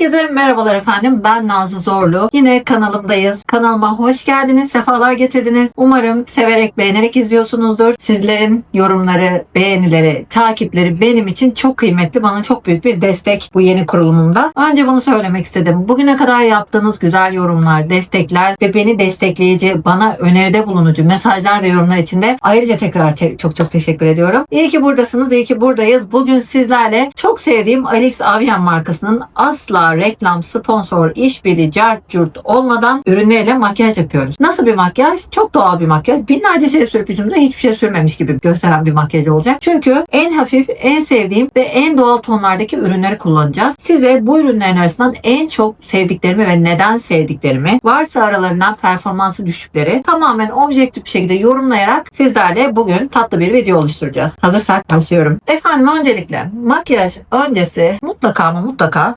Herkese merhabalar efendim. Ben Nazlı Zorlu. Yine kanalımdayız. Kanalıma hoş geldiniz. Sefalar getirdiniz. Umarım severek, beğenerek izliyorsunuzdur. Sizlerin yorumları, beğenileri, takipleri benim için çok kıymetli. Bana çok büyük bir destek bu yeni kurulumumda. Önce bunu söylemek istedim. Bugüne kadar yaptığınız güzel yorumlar, destekler ve beni destekleyici, bana öneride bulunucu mesajlar ve yorumlar için de ayrıca tekrar te- çok çok teşekkür ediyorum. İyi ki buradasınız, iyi ki buradayız. Bugün sizlerle çok sevdiğim Alix Avian markasının asla reklam, sponsor, işbirliği, cart, curt olmadan ürünleriyle makyaj yapıyoruz. Nasıl bir makyaj? Çok doğal bir makyaj. Binlerce şey sürüp yüzümüze hiçbir şey sürmemiş gibi gösteren bir makyaj olacak. Çünkü en hafif, en sevdiğim ve en doğal tonlardaki ürünleri kullanacağız. Size bu ürünlerin arasından en çok sevdiklerimi ve neden sevdiklerimi, varsa aralarından performansı düşükleri tamamen objektif bir şekilde yorumlayarak sizlerle bugün tatlı bir video oluşturacağız. Hazırsak başlıyorum. Efendim öncelikle makyaj öncesi mutlaka ama mutlaka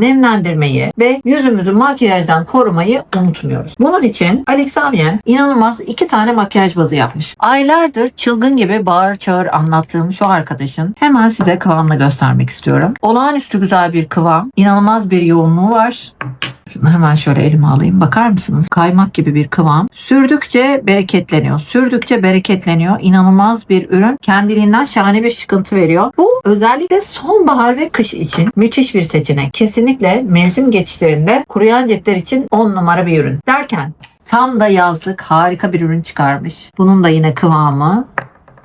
nemlendirmeyi ve yüzümüzü makyajdan korumayı unutmuyoruz. Bunun için Alex inanılmaz iki tane makyaj bazı yapmış. Aylardır çılgın gibi bağır çağır anlattığım şu arkadaşın hemen size kıvamını göstermek istiyorum. Olağanüstü güzel bir kıvam, inanılmaz bir yoğunluğu var. Hemen şöyle elime alayım. Bakar mısınız? Kaymak gibi bir kıvam. Sürdükçe bereketleniyor. Sürdükçe bereketleniyor. İnanılmaz bir ürün. Kendiliğinden şahane bir çıkıntı veriyor. Bu özellikle sonbahar ve kış için müthiş bir seçenek. Kesinlikle mevsim geçişlerinde kuruyan ciltler için 10 numara bir ürün. Derken tam da yazlık harika bir ürün çıkarmış. Bunun da yine kıvamı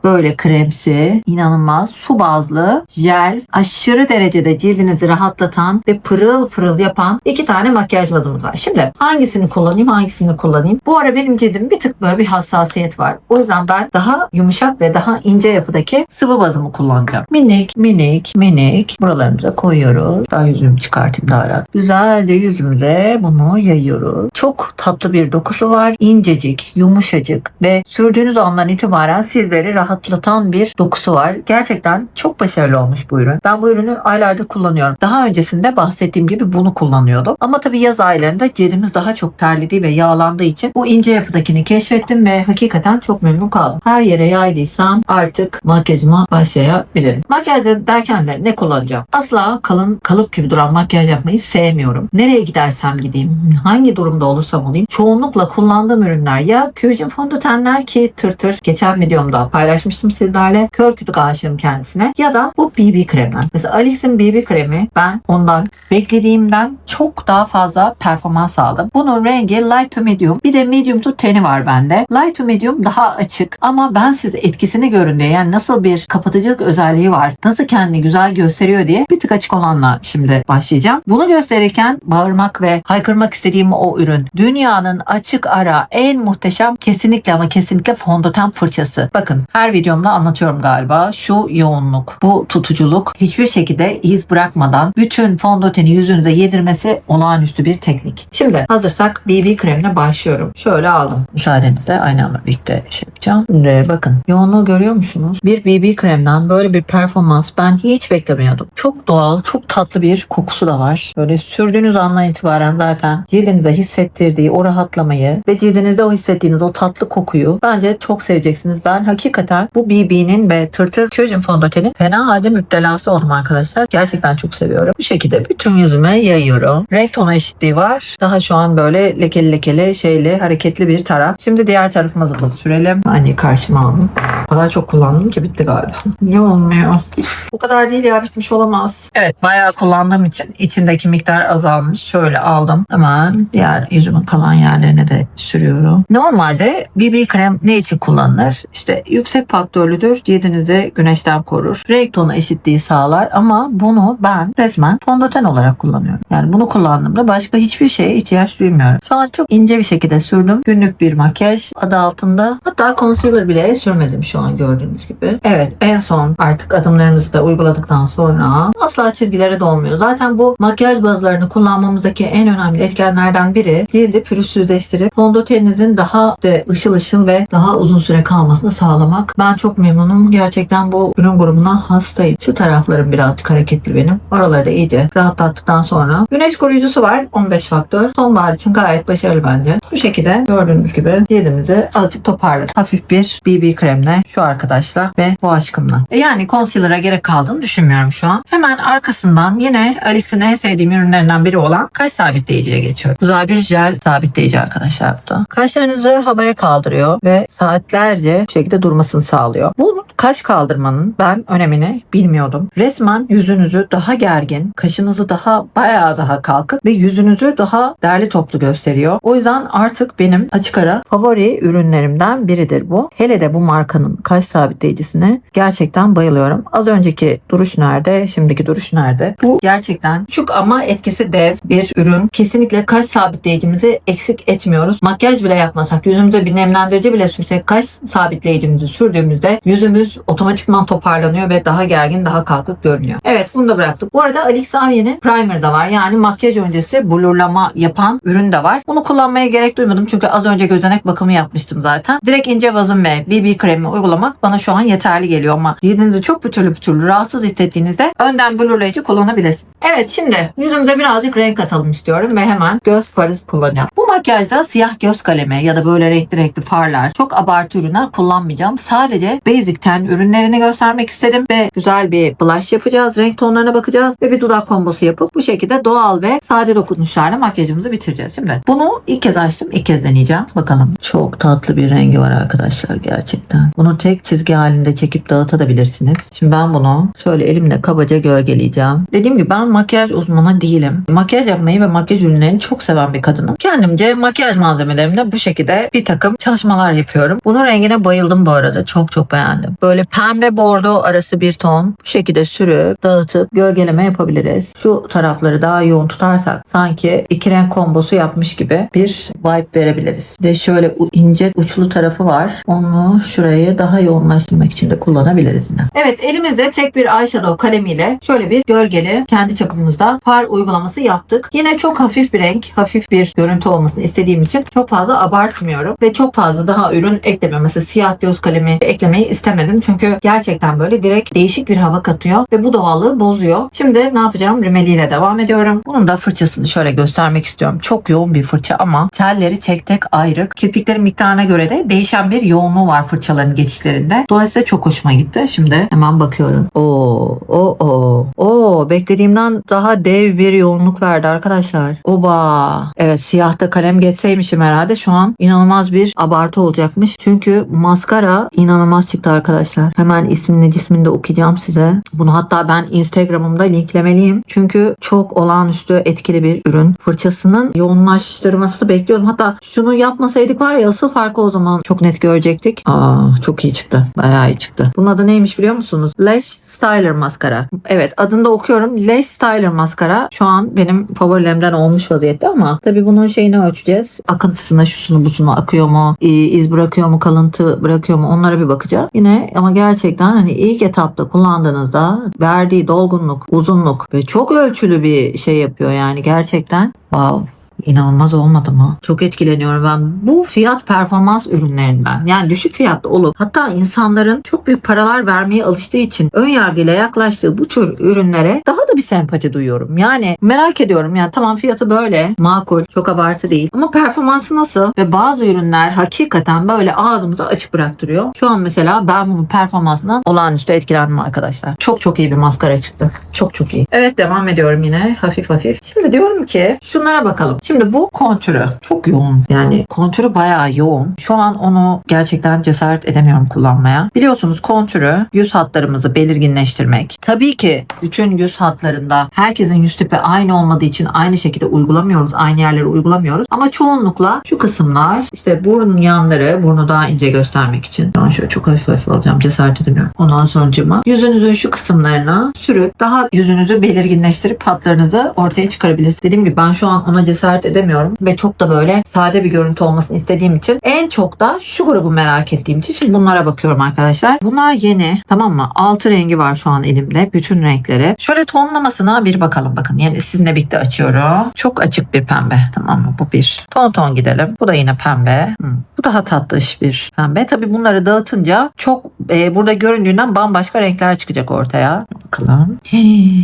böyle kremsi, inanılmaz su bazlı, jel, aşırı derecede cildinizi rahatlatan ve pırıl pırıl yapan iki tane makyaj bazımız var. Şimdi hangisini kullanayım, hangisini kullanayım? Bu ara benim cildim bir tık böyle bir hassasiyet var. O yüzden ben daha yumuşak ve daha ince yapıdaki sıvı bazımı kullanacağım. Minik, minik, minik. Buralarımıza koyuyoruz. Daha yüzümü çıkartayım daha rahat. Güzelce yüzümüze bunu yayıyoruz. Çok tatlı bir dokusu var. İncecik, yumuşacık ve sürdüğünüz andan itibaren sizleri rahatlatan bir dokusu var. Gerçekten çok başarılı olmuş bu ürün. Ben bu ürünü aylardır kullanıyorum. Daha öncesinde bahsettiğim gibi bunu kullanıyordum. Ama tabii yaz aylarında cildimiz daha çok terlediği ve yağlandığı için bu ince yapıdakini keşfettim ve hakikaten çok memnun kaldım. Her yere yaydıysam artık makyajıma başlayabilirim. Makyaj derken de ne kullanacağım? Asla kalın kalıp gibi duran makyaj yapmayı sevmiyorum. Nereye gidersem gideyim, hangi durumda olursam olayım çoğunlukla kullandığım ürünler ya Kürjin fondötenler ki tır tır geçen videomda paylaşmıştım sizlerle. Kör kütük aşığım kendisine. Ya da bu BB kremler. Mesela Alix'in BB kremi ben ondan beklediğimden çok daha fazla performans aldım. Bunun rengi light to medium. Bir de medium to ten'i var bende. Light to medium daha açık ama ben size etkisini görün diye yani nasıl bir kapatıcılık özelliği var. Nasıl kendini güzel gösteriyor diye bir tık açık olanla şimdi başlayacağım. Bunu gösterirken bağırmak ve haykırmak istediğim o ürün. Dünyanın açık ara en muhteşem kesinlikle ama kesinlikle fondöten fırçası. Bakın her videomda anlatıyorum galiba. Şu yoğunluk, bu tutuculuk hiçbir şekilde iz bırakmadan bütün fondöteni yüzünüze yedirmesi olağanüstü bir teknik. Şimdi hazırsak BB kremine başlıyorum. Şöyle aldım. Müsaadenizle aynı anda birlikte şey yapacağım. Şimdi bakın yoğunluğu görüyor musunuz? Bir BB kremden böyle bir performans ben hiç beklemiyordum. Çok doğal, çok tatlı bir kokusu da var. Böyle sürdüğünüz andan itibaren zaten cildinize hissettirdiği o rahatlamayı ve cildinizde o hissettiğiniz o tatlı kokuyu bence çok seveceksiniz. Ben hakikaten bu BB'nin ve Tırtır Kürjin fondötenin fena halde müptelası oldum arkadaşlar. Gerçekten çok seviyorum. Bu şekilde bütün yüzüme yayıyorum. Renk tonu eşitliği var. Daha şu an böyle lekeli lekeli şeyli hareketli bir taraf. Şimdi diğer tarafımıza da sürelim. Aynı karşıma aldım. O kadar çok kullandım ki bitti galiba. Niye olmuyor? Bu kadar değil ya bitmiş olamaz. Evet bayağı kullandığım için içindeki miktar azalmış. Şöyle aldım. Hemen diğer yüzümün kalan yerlerine de sürüyorum. Normalde BB krem ne için kullanılır? İşte yüksek faktörlüdür. Cildinizi güneşten korur. Renk tonu eşitliği sağlar ama bunu ben resmen fondöten olarak kullanıyorum. Yani bunu kullandığımda başka hiçbir şeye ihtiyaç duymuyorum. Şu an çok ince bir şekilde sürdüm. Günlük bir makyaj adı altında. Hatta concealer bile sürmedim şu an gördüğünüz gibi. Evet en son artık adımlarımızı da uyguladıktan sonra asla çizgilere dolmuyor. Zaten bu makyaj bazlarını kullanmamızdaki en önemli etkenlerden biri cildi pürüzsüzleştirip fondöteninizin daha de ışıl ışıl ve daha uzun süre kalmasını sağlamak. Ben çok memnunum. Gerçekten bu ürün grubuna hastayım. Şu taraflarım birazcık hareketli benim. Oraları iyice rahatlattıktan sonra. Güneş koruyucusu var. 15 faktör. Sonbahar için gayet başarılı bence. Bu şekilde gördüğünüz gibi cildimizi azıcık toparladık. Hafif bir BB kremle şu arkadaşla ve bu aşkımla. E Yani concealer'a gerek kaldığını düşünmüyorum şu an. Hemen arkasından yine Alix'in en sevdiğim ürünlerinden biri olan kaş sabitleyiciye geçiyorum. Güzel bir jel sabitleyici arkadaşlar bu da. Kaşlarınızı havaya kaldırıyor ve saatlerce bu şekilde durmasını sağlıyor. Bu kaş kaldırmanın ben önemini bilmiyordum. Resmen yüzünüzü daha gergin, kaşınızı daha bayağı daha kalkık ve yüzünüzü daha derli toplu gösteriyor. O yüzden artık benim açık ara favori ürünlerimden biridir bu. Hele de bu markanın kaş sabitleyicisine gerçekten bayılıyorum. Az önceki duruş nerede, şimdiki duruş nerede? Bu gerçekten küçük ama etkisi dev bir ürün. Kesinlikle kaş sabitleyicimizi eksik etmiyoruz. Makyaj bile yapmasak, yüzümüze bir nemlendirici bile sürsek kaş sabitleyicimizi sürdüğümüzde yüzümüz otomatikman toparlanıyor ve daha gergin, daha kalkık görünüyor. Evet bunu da bıraktık. Bu arada Alix Avien'in primer da var. Yani makyaj öncesi blurlama yapan ürün de var. Bunu kullanmaya gerek duymadım çünkü az önce gözenek bakımı yapmıştım zaten. Direkt ince bazım ve BB kremi uygulamak bana şu an yeterli geliyor ama cildinizi çok pütürlü pütürlü rahatsız hissettiğinizde önden blurlayıcı kullanabilirsin. Evet şimdi yüzümüze birazcık renk atalım istiyorum ve hemen göz farı kullanacağım. Bu makyajda siyah göz kalemi ya da böyle renkli renkli farlar çok abartı ürünler kullanmayacağım. Sadece basic ten ürünlerini göstermek istedim ve güzel bir blush yapacağız. Renk tonlarına bakacağız ve bir dudak kombosu yapıp bu şekilde doğal ve sade dokunuşlarla makyajımızı bitireceğiz. Şimdi bunu ilk kez açtım. ilk kez deneyeceğim. Bakalım. Çok tatlı bir rengi var arkadaşlar gerçekten. Bunu tek çizgi halinde çekip dağıtabilirsiniz. Şimdi ben bunu şöyle elimle kabaca gölgeleyeceğim. Dediğim gibi ben makyaj uzmanı değilim. Makyaj yapmayı ve makyaj ürünlerini çok seven bir kadınım. Kendimce makyaj malzemelerimle bu şekilde bir takım çalışmalar yapıyorum. Bunun rengine bayıldım bu arada. Çok çok beğendim. Böyle pembe bordo arası bir ton bu şekilde sürüp dağıtıp gölgeleme yapabiliriz. Şu tarafları daha yoğun tutarsak sanki iki renk kombosu yapmış gibi bir vibe verebiliriz. De şöyle ince uçlu tarafı var. Onu şurayı daha yoğunlaştırmak için de kullanabiliriz yine. Evet elimizde tek bir eyeshadow kalemiyle şöyle bir gölgeli kendi çapımızda far uygulaması yaptık. Yine çok hafif bir renk, hafif bir görüntü olmasını istediğim için çok fazla abartmıyorum ve çok fazla daha ürün. Mesela siyah göz kalemi eklemeyi istemedim çünkü gerçekten böyle direkt değişik bir hava katıyor ve bu doğallığı bozuyor. Şimdi ne yapacağım? Rimeliyle devam ediyorum. Bunun da fırçasını şöyle göstermek istiyorum. Çok yoğun bir fırça ama telleri tek tek ayrı. Kirpiklerin miktarına göre de değişen bir yoğunluğu var fırçaların geçişlerinde. Dolayısıyla çok hoşuma gitti. Şimdi hemen bakıyorum. Oo, o o. Oo, beklediğimden daha dev bir yoğunluk verdi arkadaşlar. Oba. Evet siyahta kalem geçseymişim herhalde şu an inanılmaz bir abartı olacakmış. Çünkü maskara inanılmaz çıktı arkadaşlar. Hemen ismini cismini de okuyacağım size. Bunu hatta ben Instagram'ımda linklemeliyim. Çünkü çok olağanüstü etkili bir ürün. Fırçasının yoğunlaştırmasını bekliyorum. Hatta şunu yapmasaydık var ya asıl farkı o zaman çok net görecektik. Aa çok iyi çıktı. Bayağı iyi çıktı. Bunun adı neymiş biliyor musunuz? Lash Styler maskara. Evet adında okuyorum. Lace Styler maskara şu an benim favorilerimden olmuş vaziyette ama tabii bunun şeyini ölçeceğiz. Akıntısına şusunu busunu akıyor mu? iz bırakıyor mu? Kalıntı bırakıyor mu? Onlara bir bakacağız. Yine ama gerçekten hani ilk etapta kullandığınızda verdiği dolgunluk, uzunluk ve çok ölçülü bir şey yapıyor yani gerçekten. Wow. İnanılmaz olmadı mı? Çok etkileniyorum ben. Bu fiyat performans ürünlerinden yani düşük fiyatlı olup hatta insanların çok büyük paralar vermeye alıştığı için ön yargıyla yaklaştığı bu tür ürünlere daha da bir sempati duyuyorum. Yani merak ediyorum yani tamam fiyatı böyle makul çok abartı değil ama performansı nasıl? Ve bazı ürünler hakikaten böyle ağzımızı açık bıraktırıyor. Şu an mesela ben bunun performansından olağanüstü etkilendim arkadaşlar. Çok çok iyi bir maskara çıktı. Çok çok iyi. Evet devam ediyorum yine hafif hafif. Şimdi diyorum ki şunlara bakalım. Şimdi bu kontürü çok yoğun. Yani kontürü bayağı yoğun. Şu an onu gerçekten cesaret edemiyorum kullanmaya. Biliyorsunuz kontürü yüz hatlarımızı belirginleştirmek. Tabii ki bütün yüz hatlarında herkesin yüz tipi aynı olmadığı için aynı şekilde uygulamıyoruz. Aynı yerlere uygulamıyoruz. Ama çoğunlukla şu kısımlar işte burnun yanları burnu daha ince göstermek için. An şöyle çok hafif hafif alacağım cesaret edemiyorum. Ondan sonra yüzünüzün şu kısımlarına sürüp daha yüzünüzü belirginleştirip hatlarınızı ortaya çıkarabilirsiniz. Dediğim gibi ben şu an ona cesaret edemiyorum ve çok da böyle sade bir görüntü olmasını istediğim için en çok da şu grubu merak ettiğim için şimdi bunlara bakıyorum arkadaşlar. Bunlar yeni tamam mı? Altı rengi var şu an elimde. Bütün renkleri. Şöyle tonlamasına bir bakalım bakın. Yani sizinle birlikte açıyorum. Çok açık bir pembe. Tamam mı? Bu bir. Ton ton gidelim. Bu da yine pembe. Hı. Bu daha tatlış bir pembe. Tabii bunları dağıtınca çok e, burada göründüğünden bambaşka renkler çıkacak ortaya. Bakalım.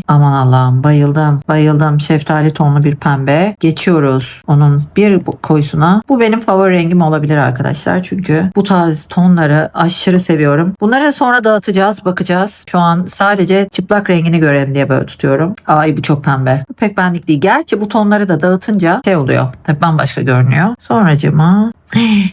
Aman Allah'ım bayıldım. Bayıldım. Şeftali tonlu bir pembe. Geçiyoruz onun bir koyusuna. Bu benim favori rengim olabilir arkadaşlar. Çünkü bu tarz tonları aşırı seviyorum. Bunları sonra dağıtacağız, bakacağız. Şu an sadece çıplak rengini görelim diye böyle tutuyorum. Ay bu çok pembe. Bu pek benlik değil. Gerçi bu tonları da dağıtınca şey oluyor. Tabii bambaşka görünüyor. Sonracıma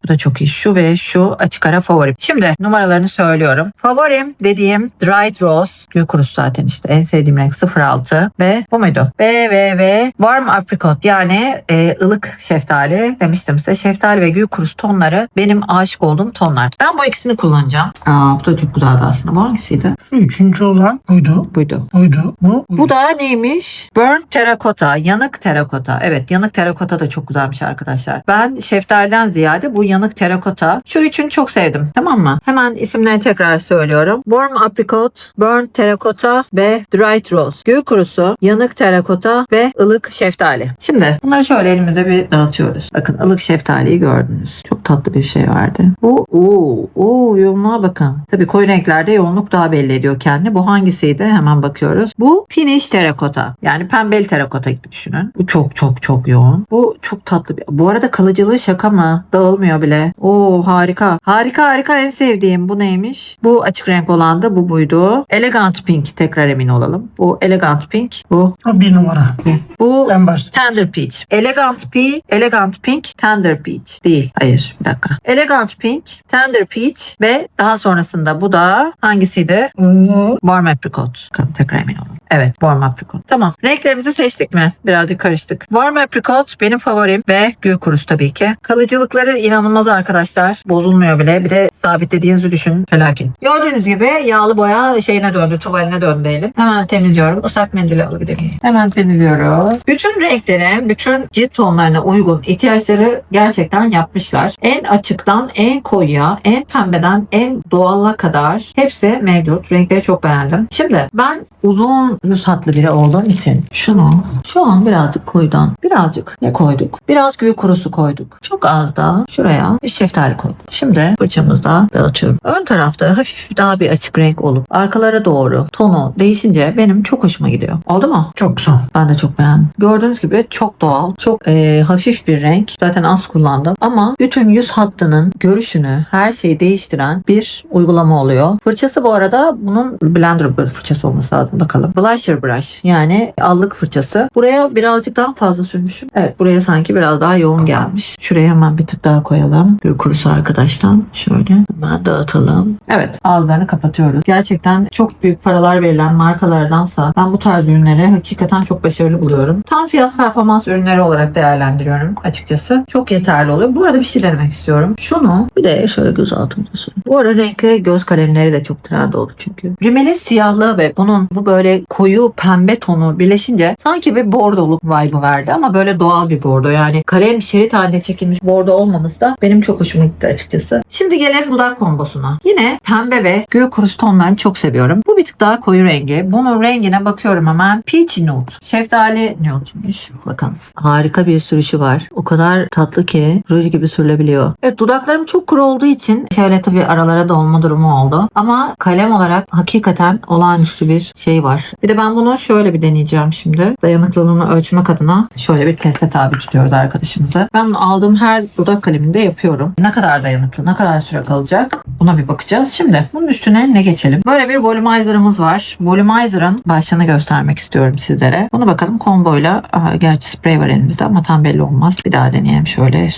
bu da çok iyi. Şu ve şu açık ara favorim. Şimdi numaralarını söylüyorum. Favorim dediğim Dried Rose. Gül kurusu zaten işte. En sevdiğim renk 06. Ve bu muydu? B ve ve Warm Apricot yani e, ılık şeftali demiştim size. Şeftali ve gül kurusu tonları benim aşık olduğum tonlar. Ben bu ikisini kullanacağım. Aa, bu da çok güzeldi aslında. Bu hangisiydi? Şu üçüncü olan buydu. Buydu. Buydu. Bu. buydu. Bu da neymiş? Burnt terrakota, yanık terrakota. Evet yanık terrakota da çok güzelmiş arkadaşlar. Ben şeftaliden ziyade bu yanık terrakota şu üçünü çok sevdim. Tamam mı? Hemen isimlerini tekrar söylüyorum. Warm apricot, burnt terrakota ve dried rose. Gül kurusu, yanık terrakota ve ılık şeftali. Şimdi bunları şöyle elimize bir dağıtıyoruz. Bakın ılık şeftaliyi gördünüz. Çok tatlı bir şey verdi. Bu ooo, ooo yoğunluğa bakın. Tabii koyu renklerde yoğunluk daha belli ediyor kendini. Bu hangisiydi? Hemen bakıyoruz. Bu finish terakota. Yani pembeli terakota gibi düşünün. Bu çok çok çok yoğun. Bu çok tatlı bir. Bu arada kalıcılığı şaka mı? Dağılmıyor bile. Oo harika. Harika harika en sevdiğim. Bu neymiş? Bu açık renk olan da bu buydu. Elegant pink. Tekrar emin olalım. Bu elegant pink. Bu. O bir numara. Bu En başta. Tender Peach. Elegant P, Elegant Pink, Tender Peach. Değil. Hayır. Bir dakika. Elegant Pink, Tender Peach ve daha sonrasında bu da hangisiydi? Oo, Warm Apricot. Tekrar emin olun. Evet. Warm Apricot. Tamam. Renklerimizi seçtik mi? Birazcık karıştık. Warm Apricot benim favorim ve gül kurusu tabii ki. Kalıcılıkları inanılmaz arkadaşlar. Bozulmuyor bile. Bir de sabitlediğinizi düşünün. Felaket. Gördüğünüz gibi yağlı boya şeyine döndü. Tuvaline döndü elim. Hemen temizliyorum. Islak mendili alabilir miyim? Hemen temizliyorum. Bütün renklere, bütün cilt tonlarına uygun ihtiyaçları gerçekten yapmışlar. En açıktan en koyuya, en pembeden en doğala kadar hepsi mevcut. Renkleri çok beğendim. Şimdi ben uzun yüz hatlı biri olduğum için şunu şu an birazcık koyudan birazcık ne koyduk? Biraz gül kurusu koyduk. Çok az da şuraya bir şeftali koyduk. Şimdi fırçamızda dağıtıyorum. Ön tarafta hafif daha bir açık renk olup arkalara doğru tonu değişince benim çok hoşuma gidiyor. Oldu mu? çok güzel. Ben de çok beğendim. Gördüğünüz gibi çok doğal, çok e, hafif bir renk. Zaten az kullandım. Ama bütün yüz hattının görüşünü, her şeyi değiştiren bir uygulama oluyor. Fırçası bu arada bunun blender fırçası olması lazım. Bakalım. Blusher brush. Yani allık fırçası. Buraya birazcık daha fazla sürmüşüm. Evet buraya sanki biraz daha yoğun gelmiş. Şuraya hemen bir tık daha koyalım. Bir kurusu arkadaştan. Şöyle hemen dağıtalım. Evet ağızlarını kapatıyoruz. Gerçekten çok büyük paralar verilen markalardansa ben bu tarz ürünleri hakikaten çok başarılı buluyorum. Tam fiyat performans ürünleri olarak değerlendiriyorum açıkçası. Çok yeterli oluyor. Bu arada bir şey denemek istiyorum. Şunu bir de şöyle göz altımda süreyim. Bu ara renkli göz kalemleri de çok trend oldu çünkü. Rimel'in siyahlığı ve bunun bu böyle koyu pembe tonu birleşince sanki bir bordoluk vibe'ı verdi ama böyle doğal bir bordo. Yani kalem şerit halinde çekilmiş bordo olmaması da benim çok hoşuma gitti açıkçası. Şimdi gelelim dudak kombosuna. Yine pembe ve gül kurusu tonlarını çok seviyorum. Bu bir tık daha koyu rengi. Bunun rengine bakıyorum hemen. Peach Nude. Şeftali nude'muş. Bakın. Harika bir sürüşü var. O kadar tatlı ki ruj gibi sürülebiliyor. Evet dudaklarım çok kuru olduğu için şöyle tabii aralara dolma durumu oldu. Ama kalem olarak hakikaten olağanüstü bir şey var. Bir de ben bunu şöyle bir deneyeceğim şimdi. Dayanıklılığını ölçmek adına şöyle bir teste tabi tutuyoruz arkadaşımıza. Ben bunu aldığım her dudak kaleminde yapıyorum. Ne kadar dayanıklı, ne kadar süre kalacak buna bir bakacağız. Şimdi bunun üstüne ne geçelim? Böyle bir volumizer'ımız var. Volumizer'ın başlığını göstermek istiyorum sizlere. Bunu bakalım komboyla. Aha, gerçi sprey var elimizde ama tam belli olmaz. Bir daha deneyelim şöyle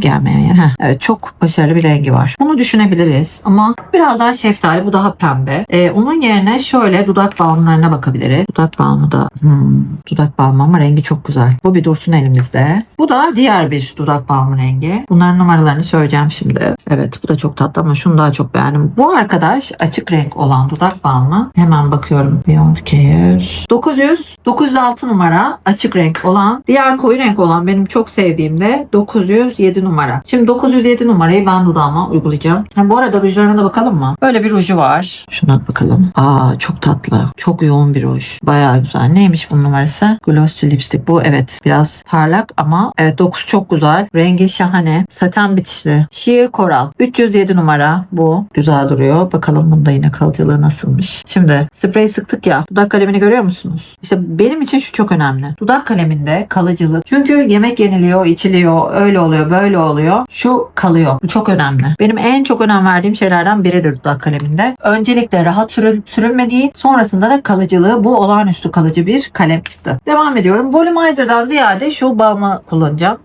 gelmeyen. Heh, Evet çok başarılı bir rengi var. Bunu düşünebiliriz ama biraz daha şeftali bu daha pembe. Ee, onun yerine şöyle dudak balmlarına bakabiliriz. Dudak balmı da hmm, dudak balmı ama rengi çok güzel. Bu bir dursun elimizde. Bu da diğer bir dudak balmı rengi. Bunların numaralarını söyleyeceğim şimdi. Evet bu da çok tatlı ama şunu daha çok beğendim. Bu arkadaş açık renk olan dudak balmı. Hemen bakıyorum. Beyond Care. 900 906 numara açık renk olan. Diğer koyu renk olan benim çok sevdiğim de 907 numara. Şimdi 907 numarayı ben dudağıma uygulayacağım. Ha, bu arada rujlarına da bakalım mı? Böyle bir ruju var. Şuna bakalım. Aa çok tatlı. Çok yoğun bir ruj. Bayağı güzel. Neymiş bunun numarası? Glossy lipstick. Bu evet biraz parlak ama evet dokusu çok güzel. Rengi şahane. Saten bitişli. Sheer Coral. 307 numara bu. Güzel duruyor. Bakalım bunda yine kalıcılığı nasılmış. Şimdi sprey sıktık ya. Dudak kalemini görüyor musunuz? İşte benim için şu çok önemli. Dudak kaleminde kalıcılık. Çünkü yemek yeniliyor, içiliyor, öyle oluyor, böyle oluyor. Şu kalıyor. Bu çok önemli. Benim en çok önem verdiğim şeylerden biridir dudak kaleminde. Öncelikle rahat sürül, sürülmediği, sonrasında da kalıcılığı. Bu olağanüstü kalıcı bir kalem çıktı. Devam ediyorum. Volumizer'dan ziyade şu balmı kullanacağım.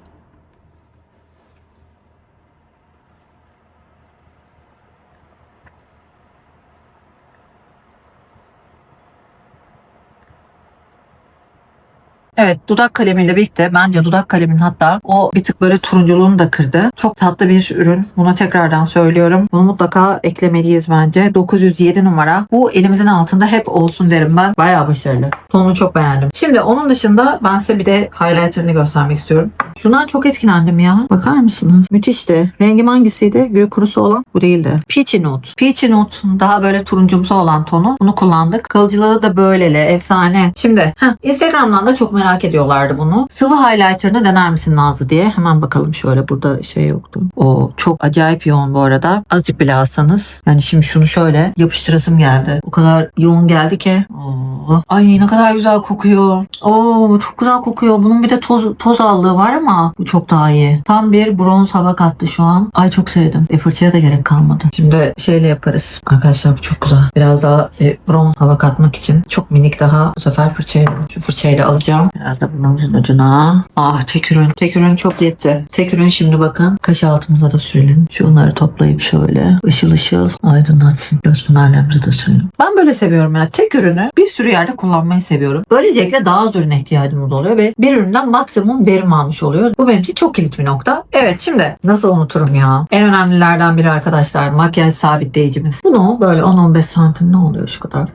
Evet dudak kalemiyle birlikte bence dudak kalemin hatta o bir tık böyle turunculuğunu da kırdı. Çok tatlı bir ürün. Bunu tekrardan söylüyorum. Bunu mutlaka eklemeliyiz bence. 907 numara. Bu elimizin altında hep olsun derim ben. Bayağı başarılı. Tonunu çok beğendim. Şimdi onun dışında ben size bir de highlighter'ını göstermek istiyorum. Şundan çok etkilendim ya. Bakar mısınız? Müthişti. Rengim hangisiydi? Gül kurusu olan bu değildi. Peachy Nude. Peachy Nude daha böyle turuncumsu olan tonu. Bunu kullandık. Kalıcılığı da böyleli. Efsane. Şimdi heh, Instagram'dan da çok merak ediyorlardı bunu. Sıvı highlighter'ını dener misin Nazlı diye. Hemen bakalım şöyle. Burada şey yoktu. O çok acayip yoğun bu arada. Azıcık bile alsanız. Yani şimdi şunu şöyle yapıştırasım geldi. O kadar yoğun geldi ki. Oo. Ay ne kadar güzel kokuyor. Oo çok güzel kokuyor. Bunun bir de toz, toz allığı var ama bu çok daha iyi. Tam bir bronz hava kattı şu an. Ay çok sevdim. E fırçaya da gerek kalmadı. Şimdi şeyle yaparız. Arkadaşlar bu çok güzel. Biraz daha e, bronz hava katmak için çok minik daha bu sefer fırçayla şu fırçayla alacağım. Biraz da burnumuzun ucuna. Ah tek ürün. Tek ürün çok yetti. Tek ürün şimdi bakın. Kaş altımıza da sürelim. Şunları toplayıp şöyle ışıl ışıl aydınlatsın. Göz pınarlarımıza da sürelim. Ben böyle seviyorum ya. Tek ürünü bir sürü yerde kullanmayı seviyorum. Böylelikle daha az ürüne ihtiyacımız oluyor ve bir üründen maksimum verim almış oluyor. Bu benim için çok kilit bir nokta. Evet şimdi nasıl unuturum ya? En önemlilerden biri arkadaşlar makyaj sabitleyicimiz. Bunu böyle 10-15 santim ne oluyor şu kadar?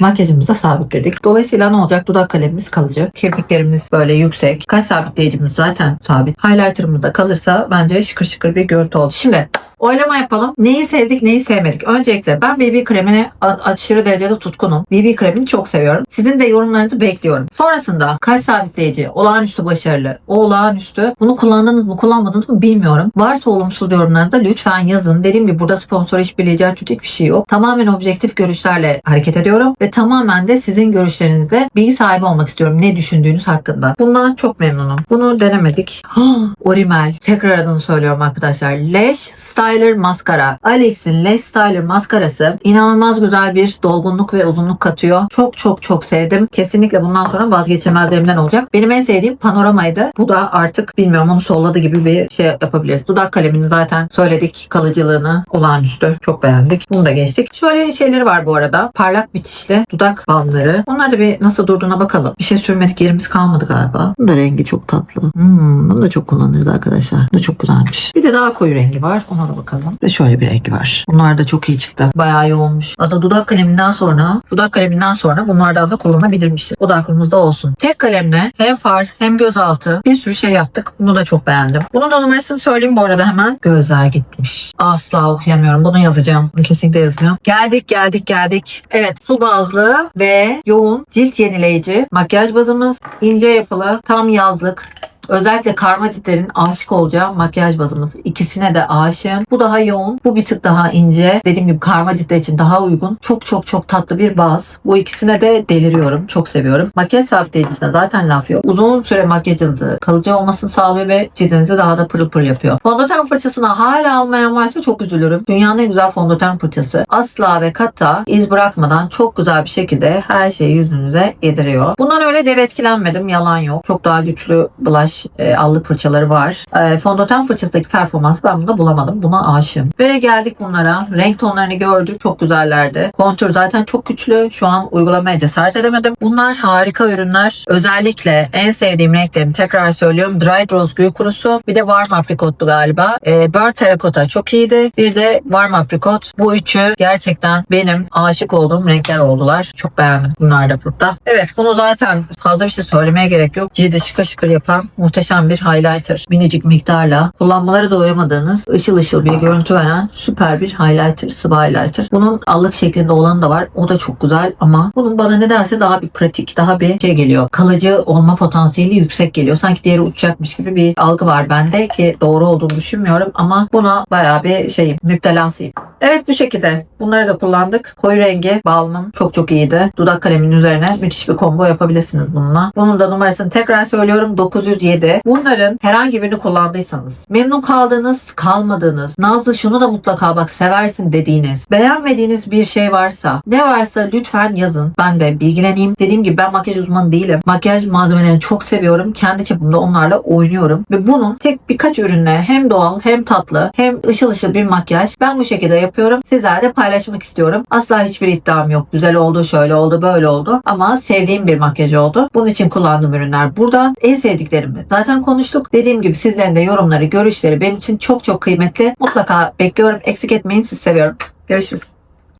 Makyajımıza sabitledik. Dolayısıyla ne olacak? Dudak kalemimiz kalacak. Kirpiklerimiz böyle yüksek. Kaş sabitleyicimiz zaten sabit. Highlighter'ımız da kalırsa bence şıkır şıkır bir görüntü oldu. Şimdi oylama yapalım. Neyi sevdik neyi sevmedik. Öncelikle ben BB kremine aşırı derecede tutkunum. BB kremini çok seviyorum. Sizin de yorumlarınızı bekliyorum. Sonrasında kaş sabitleyici olağanüstü başarılı. Olağanüstü. Bunu kullandınız mı kullanmadınız mı bilmiyorum. Varsa olumsuz yorumlarınızı da lütfen yazın. Dediğim gibi burada sponsor işbirliği çocuk bir şey yok. Tamamen objektif görüşlerle hareket ediyorum ve tamamen de sizin görüşlerinizde bilgi sahibi olmak istiyorum. Ne düşündüğünüz hakkında. Bundan çok memnunum. Bunu denemedik. Orimel. Tekrar adını söylüyorum arkadaşlar. Lash Styler Maskara. Alex'in Lash Styler maskarası inanılmaz güzel bir dolgunluk ve uzunluk katıyor. Çok çok çok sevdim. Kesinlikle bundan sonra vazgeçemezlerimden olacak. Benim en sevdiğim panoramaydı. Bu da artık bilmiyorum onu solladı gibi bir şey yapabiliriz. Dudak kalemini zaten söyledik. Kalıcılığını olağanüstü. Çok beğendik. Bunu da geçtik. Şöyle şeyleri var bu arada. Parlak bitişli dudak balmları. Onlar da bir nasıl durduğuna bakalım. Bir şey sürmedik yerimiz kalmadı galiba. Bunun da rengi çok tatlı. Hmm, bunu da çok kullanırız arkadaşlar. Bu da çok güzelmiş. Bir de daha koyu rengi var. Ona da bakalım. Ve şöyle bir rengi var. Bunlar da çok iyi çıktı. Bayağı yoğunmuş. Hatta dudak kaleminden sonra dudak kaleminden sonra bunlardan da kullanabilirmişiz. O da aklımızda olsun. Tek kalemle hem far hem gözaltı bir sürü şey yaptık. Bunu da çok beğendim. Bunun da numarasını söyleyeyim bu arada hemen. Gözler gitmiş. Asla okuyamıyorum. Bunu yazacağım. Bunu kesinlikle yazacağım. Geldik geldik geldik. Evet su bazlı ve yoğun cilt yenileyici makyaj bazımız ince yapılı tam yazlık Özellikle karma ciltlerin aşık olacağı makyaj bazımız. İkisine de aşığım. Bu daha yoğun. Bu bir tık daha ince. Dediğim gibi karma ciltler için daha uygun. Çok çok çok tatlı bir baz. Bu ikisine de deliriyorum. Çok seviyorum. Makyaj sabitleyicisine zaten laf yok. Uzun süre makyajınızı kalıcı olmasını sağlıyor ve cildinizi daha da pırıl pırıl yapıyor. Fondöten fırçasını hala almayan varsa çok üzülürüm. Dünyanın en güzel fondöten fırçası. Asla ve katta iz bırakmadan çok güzel bir şekilde her şeyi yüzünüze yediriyor. Bundan öyle dev etkilenmedim. Yalan yok. Çok daha güçlü blush e, allık fırçaları var. E, fondöten fırçasındaki performansı ben bunda bulamadım. Buna aşığım. Ve geldik bunlara. Renk tonlarını gördük. Çok güzellerdi. Kontür zaten çok güçlü. Şu an uygulamaya cesaret edemedim. Bunlar harika ürünler. Özellikle en sevdiğim renklerini tekrar söylüyorum. Dried Rose Gül Kurusu. Bir de Warm Apricot'tu galiba. E, Burnt Terracotta çok iyiydi. Bir de Warm Apricot. Bu üçü gerçekten benim aşık olduğum renkler oldular. Çok beğendim bunlar da burada. Evet bunu zaten fazla bir şey söylemeye gerek yok. Cildi şıkır şıkır yapan muhteşem bir highlighter. Minicik miktarla kullanmaları doyamadığınız ışıl ışıl bir görüntü veren süper bir highlighter, sıvı highlighter. Bunun allık şeklinde olanı da var. O da çok güzel ama bunun bana nedense daha bir pratik, daha bir şey geliyor. Kalıcı olma potansiyeli yüksek geliyor. Sanki diğeri uçacakmış gibi bir algı var bende ki doğru olduğunu düşünmüyorum ama buna bayağı bir şeyim, müptelasıyım. Evet bu şekilde. Bunları da kullandık. Koyu rengi balmın çok çok iyiydi. Dudak kaleminin üzerine müthiş bir combo yapabilirsiniz bununla. Bunun da numarasını tekrar söylüyorum 907. Bunların herhangi birini kullandıysanız, memnun kaldığınız, kalmadığınız, Nazlı şunu da mutlaka bak seversin dediğiniz, beğenmediğiniz bir şey varsa, ne varsa lütfen yazın. Ben de bilgileneyim. Dediğim gibi ben makyaj uzmanı değilim. Makyaj malzemelerini çok seviyorum. Kendi çapımda onlarla oynuyorum. Ve bunun tek birkaç ürünle hem doğal hem tatlı hem ışıl ışıl bir makyaj. Ben bu şekilde yapıyorum. Sizlerle paylaşmak istiyorum. Asla hiçbir iddiam yok. Güzel oldu, şöyle oldu, böyle oldu. Ama sevdiğim bir makyaj oldu. Bunun için kullandığım ürünler burada. En sevdiklerimi zaten konuştuk. Dediğim gibi sizlerin de yorumları, görüşleri benim için çok çok kıymetli. Mutlaka bekliyorum. Eksik etmeyin. Sizi seviyorum. Görüşürüz.